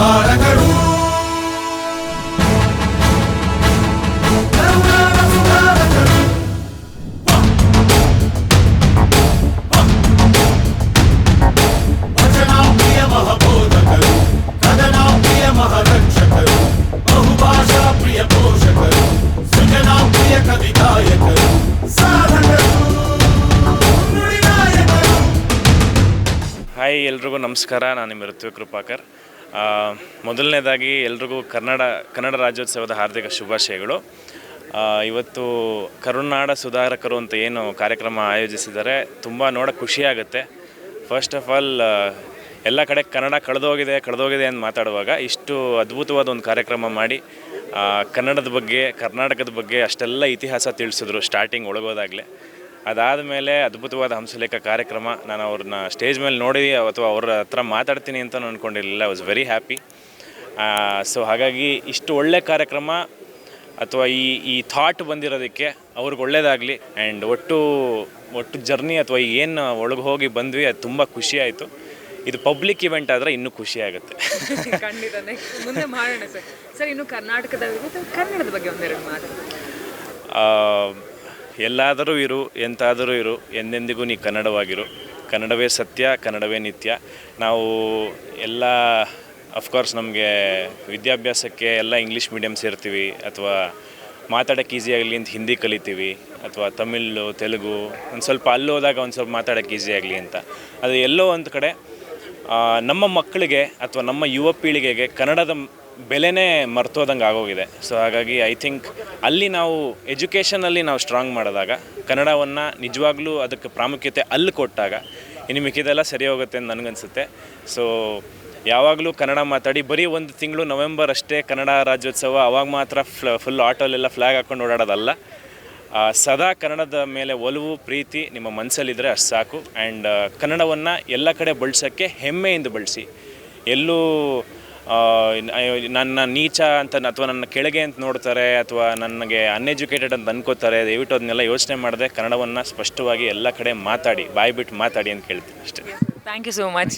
ನುಡಿನಾಯಕರು. Hi ಎಲ್ರಿಗೂ ನಮಸ್ಕಾರ. ನಾನು ನಿಮ್ಮ ಋತ್ವಿಕ್ ಕೃಪಾಕರ್ ಮೊದಲನೇದಾಗಿ ಎಲ್ರಿಗೂ ಕನ್ನಡ ಕನ್ನಡ ರಾಜ್ಯೋತ್ಸವದ ಹಾರ್ದಿಕ ಶುಭಾಶಯಗಳು. ಇವತ್ತು ಕರುನಾಡ ಸುಧಾರಕರು ಅಂತ ಏನು ಕಾರ್ಯಕ್ರಮ ಆಯೋಜಿಸಿದ್ದಾರೆ, ತುಂಬ ನೋಡೋಕ್ಕೆ ಖುಷಿಯಾಗುತ್ತೆ ಫಸ್ಟ್ ಆಫ್ ಆಲ್ ಎಲ್ಲ ಕಡೆ ಕನ್ನಡ ಕಳೆದೋಗಿದೆ ಕಳೆದೋಗಿದೆ ಅಂತ ಮಾತಾಡುವಾಗ ಇಷ್ಟು ಅದ್ಭುತವಾದ ಒಂದು ಕಾರ್ಯಕ್ರಮ ಮಾಡಿ ಕನ್ನಡದ ಬಗ್ಗೆ, ಕರ್ನಾಟಕದ ಬಗ್ಗೆ ಅಷ್ಟೆಲ್ಲ ಇತಿಹಾಸ ತಿಳಿಸಿದ್ರು ಸ್ಟಾರ್ಟಿಂಗ್ ಒಳಗೋದಾಗಲೇ. ಅದಾದ ಮೇಲೆ ಅದ್ಭುತವಾದ ಹಂಸಲೇಖ ಕಾರ್ಯಕ್ರಮ. ನಾನು ಅವ್ರನ್ನ ಸ್ಟೇಜ್ ಮೇಲೆ ನೋಡಿ ಅಥವಾ ಅವ್ರ ಹತ್ರ ಮಾತಾಡ್ತೀನಿ ಅಂತ ನಾನು ಅಂದ್ಕೊಂಡಿರಲಿಲ್ಲ I was very happy so ಹಾಗಾಗಿ ಇಷ್ಟು ಒಳ್ಳೆ ಕಾರ್ಯಕ್ರಮ ಅಥವಾ ಈ ಈ ಥಾಟ್ ಬಂದಿರೋದಕ್ಕೆ ಅವ್ರಿಗೆ ಒಳ್ಳೇದಾಗಲಿ. ಆ್ಯಂಡ್ ಒಟ್ಟು ಒಟ್ಟು ಜರ್ನಿ ಅಥವಾ ಏನು ಒಳಗೆ ಹೋಗಿ ಬಂದ್ವಿ ಅದು ತುಂಬ ಖುಷಿ ಆಯಿತು. ಇದು ಪಬ್ಲಿಕ್ ಇವೆಂಟ್ ಆದರೆ ಇನ್ನೂ ಖುಷಿ ಆಗುತ್ತೆ. ಖಂಡಿತ ನೆಕ್ಸ್ಟ್ ಮುಂದೆ ಮಾಡೋಣ ಸರ್. ಸರ್ ಇನ್ನು ಕರ್ನಾಟಕದ ಕನ್ನಡದ ಬಗ್ಗೆ ಒಂದೆರಡು ಮಾತು. ಎಲ್ಲಾದರೂ ಇರು, ಎಂತಾದರೂ ಇರು, ಎಂದೆಂದಿಗೂ ನೀ ಕನ್ನಡವಾಗಿರು. ಕನ್ನಡವೇ ಸತ್ಯ, ಕನ್ನಡವೇ ನಿತ್ಯ. ನಾವು ಎಲ್ಲ ಅಫ್ಕೋರ್ಸ್ ನಮಗೆ ವಿದ್ಯಾಭ್ಯಾಸಕ್ಕೆ ಎಲ್ಲ ಇಂಗ್ಲೀಷ್ ಮೀಡಿಯಮ್ ಸೇರ್ತೀವಿ, ಅಥವಾ ಮಾತಾಡೋಕ್ಕೆ ಈಸಿ ಆಗಲಿ ಅಂತ ಹಿಂದಿ ಕಲಿತೀವಿ, ಅಥವಾ ತಮಿಳು, ತೆಲುಗು, ಒಂದು ಸ್ವಲ್ಪ ಅಲ್ಲೋದಾಗ ಒಂದು ಸ್ವಲ್ಪ ಮಾತಾಡೋಕ್ಕೆ ಈಸಿ ಆಗಲಿ ಅಂತ. ಅದು ಎಲ್ಲೋ ಒಂದು ಕಡೆ ನಮ್ಮ ಮಕ್ಕಳಿಗೆ ಅಥವಾ ನಮ್ಮ ಯುವ ಪೀಳಿಗೆಗೆ ಕನ್ನಡದ ಬೆಲೆನೇ ಮರ್ತೋದಂಗೆ ಆಗೋಗಿದೆ. ಸೊ ಹಾಗಾಗಿ ಐ ಥಿಂಕ್ ಅಲ್ಲಿ ನಾವು ಎಜುಕೇಷನಲ್ಲಿ ನಾವು ಸ್ಟ್ರಾಂಗ್ ಮಾಡಿದಾಗ, ಕನ್ನಡವನ್ನು ನಿಜವಾಗ್ಲೂ ಅದಕ್ಕೆ ಪ್ರಾಮುಖ್ಯತೆ ಅಲ್ಲಿ ಕೊಟ್ಟಾಗ, ಇನ್ನು ಮಿಕ್ಕಿದೆಲ್ಲ ಸರಿ ಹೋಗುತ್ತೆ ಅಂತ ನನಗನ್ಸುತ್ತೆ. ಸೊ ಯಾವಾಗಲೂ ಕನ್ನಡ ಮಾತಾಡಿ, ಬರೀ ಒಂದು ತಿಂಗಳು ನವೆಂಬರ್ ಅಷ್ಟೇ ಕನ್ನಡ ರಾಜ್ಯೋತ್ಸವ, ಅವಾಗ ಮಾತ್ರ ಫ್ಲ ಫುಲ್ ಆಟೋಲೆಲ್ಲ ಫ್ಲ್ಯಾಗ್ ಹಾಕ್ಕೊಂಡು ಓಡಾಡೋದಲ್ಲ. ಸದಾ ಕನ್ನಡದ ಮೇಲೆ ಒಲವು, ಪ್ರೀತಿ ನಿಮ್ಮ ಮನಸ್ಸಲ್ಲಿದ್ದರೆ ಅಷ್ಟು ಸಾಕು. ಆ್ಯಂಡ್ ಕನ್ನಡವನ್ನು ಎಲ್ಲ ಕಡೆ ಬಳಸೋಕ್ಕೆ ಹೆಮ್ಮೆಯಿಂದ ಬಳಸಿ. ಎಲ್ಲೂ ನನ್ನ ನೀಚ ಅಂತ ಅಥವಾ ನನ್ನ ಕೆಳಗೆ ಅಂತ ನೋಡ್ತಾರೆ, ಅಥವಾ ನನಗೆ ಅನ್ಎಜುಕೇಟೆಡ್ ಅಂತ ಅನ್ಕೋತಾರೆ, ದಯವಿಟ್ಟು ಅದನ್ನೆಲ್ಲ ಯೋಚನೆ ಮಾಡದೆ ಕನ್ನಡವನ್ನು ಸ್ಪಷ್ಟವಾಗಿ ಎಲ್ಲ ಕಡೆ ಮಾತಾಡಿ, ಬಾಯಿ ಬಿಟ್ಟು ಮಾತಾಡಿ ಅಂತ ಕೇಳ್ತೀನಿ ಅಷ್ಟೇ. Thank you so much